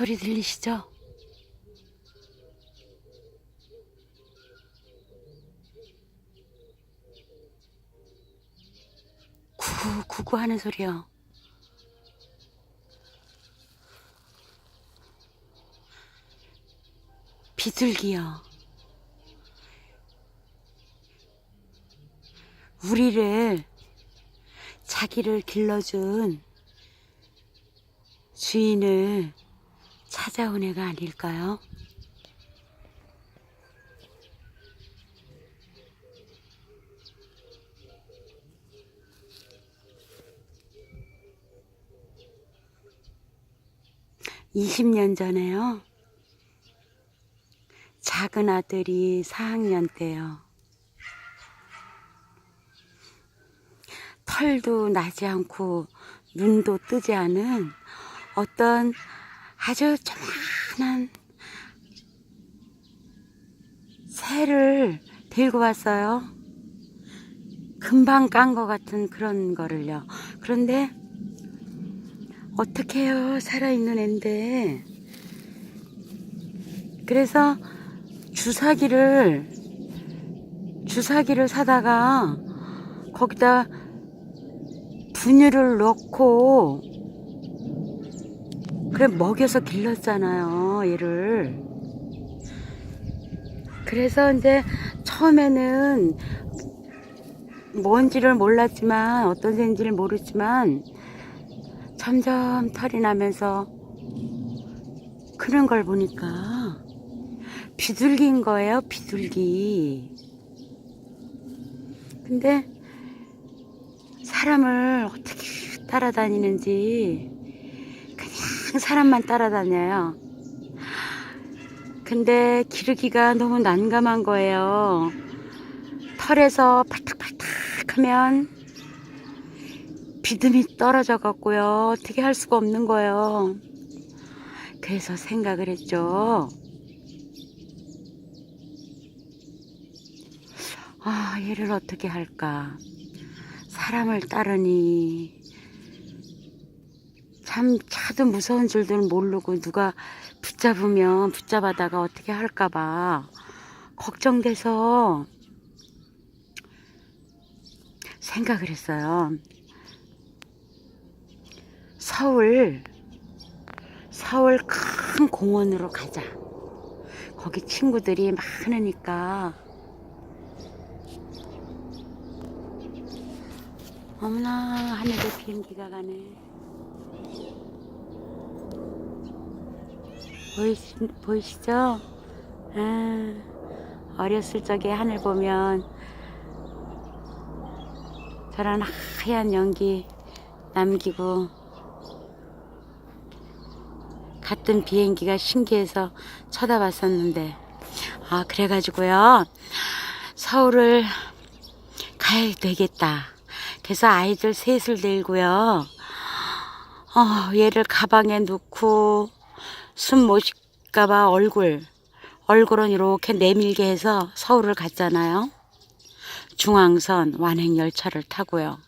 소리 들리시죠? 구구 구구 하는 소리요. 비둘기요. 우리를 자기를 길러준 주인을 찾아온 애가 아닐까요? 이십 년 전에요. 작은 아들이 4학년 때요. 털도 나지 않고 눈도 뜨지 않은 어떤 아주 조만한 새를 들고 왔어요. 금방 깐 것 같은 그런 거를요. 그런데 어떻게 해요? 살아있는 앤데. 그래서 주사기를, 주사기를 사다가 거기다 분유를 넣고 그래 먹여서 길렀잖아요 얘를. 그래서 이제 처음에는 뭔지를 몰랐지만 어떤 새인지를 모르지만 점점 털이 나면서 크는 걸 보니까 비둘기인 거예요 비둘기. 근데 사람을 어떻게 따라다니는지 사람만 따라다녀요. 근데 기르기가 너무 난감한 거예요. 털에서 팔딱팔딱 하면 비듬이 떨어져 갖고요. 어떻게 할 수가 없는 거예요. 그래서 생각을 했죠. 아, 얘를 어떻게 할까? 사람을 따르니 참 차도 무서운 줄들 모르고 누가 붙잡으면 붙잡아다가 어떻게 할까봐 걱정돼서 생각을 했어요. 서울 서울 큰 공원으로 가자. 거기 친구들이 많으니까 어머나 하늘에 비행기가 가네 보이시, 보이시죠? 아, 어렸을 적에 하늘 보면 저런 하얀 연기 남기고 같은 비행기가 신기해서 쳐다봤었는데 아 그래가지고요 서울을 가야 되겠다 그래서 아이들 셋을 들고요. 어, 얘를 가방에 넣고 숨 못 쉴까봐 얼굴, 얼굴은 이렇게 내밀게 해서 서울을 갔잖아요. 중앙선 완행열차를 타고요.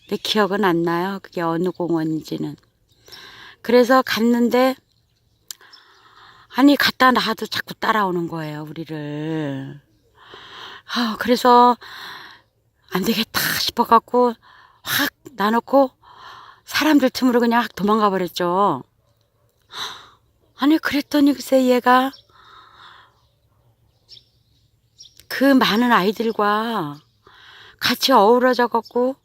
근데 기억은 안 나요. 그게 어느 공원인지는. 그래서 갔는데, 아니, 갔다 놔도 자꾸 따라오는 거예요, 우리를. 아, 그래서 안 되겠다 싶어갖고 확 놔놓고 사람들 틈으로 그냥 확 도망가 버렸죠. 아니 그랬더니 글쎄 얘가 그 많은 아이들과 같이 어우러져 갖고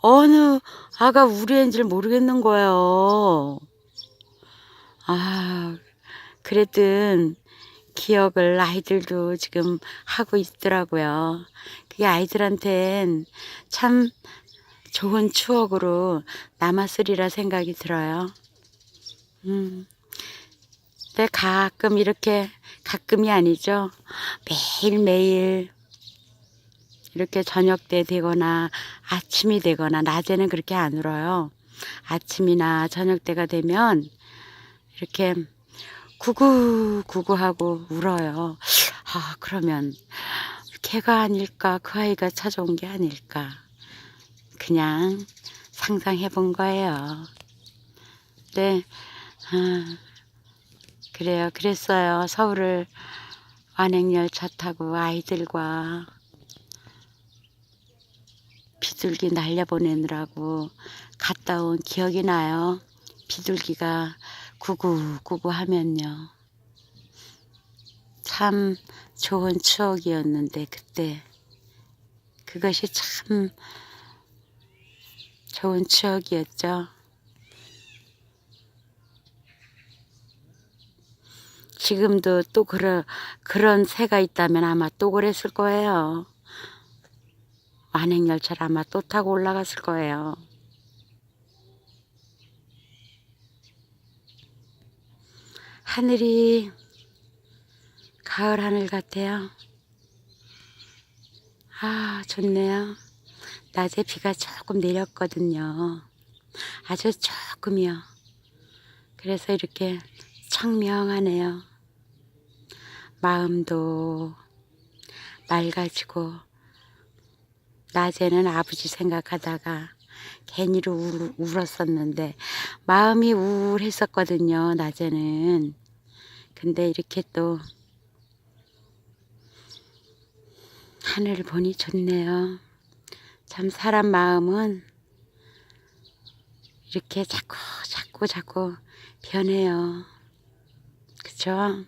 어느 아가 우리 애인지를 모르겠는 거예요. 아, 그랬든 기억을 아이들도 지금 하고 있더라고요. 그게 아이들한텐 참 좋은 추억으로 남았으리라 생각이 들어요. 음. 가끔 이렇게, 가끔이 아니죠. 매일매일 이렇게 저녁 때 되거나 아침이 되거나 낮에는 그렇게 안 울어요. 아침이나 저녁 때가 되면 이렇게 구구 구구하고 울어요. 아 그러면 걔가 아닐까 그 아이가 찾아온 게 아닐까 그냥 상상해 본 거예요. 네, 아, 그래요. 그랬어요. 서울을 완행열차 타고 아이들과 비둘기 날려보내느라고 갔다 온 기억이 나요. 비둘기가 구구구구 하면요. 참 좋은 추억이었는데 그때 그것이 참 좋은 추억이었죠. 지금도 또 그런 그런 새가 있다면 아마 또 그랬을 거예요. 완행열차를 아마 또 타고 올라갔을 거예요. 하늘이 가을 하늘 같아요. 아, 좋네요. 낮에 비가 조금 내렸거든요. 아주 조금이요. 그래서 이렇게 청명하네요. 마음도 맑아지고, 낮에는 아버지 생각하다가 괜히로 울, 울었었는데, 마음이 우울했었거든요, 낮에는. 근데 이렇게 또, 하늘을 보니 좋네요. 참 사람 마음은 이렇게 자꾸 자꾸 자꾸 변해요. 그쵸?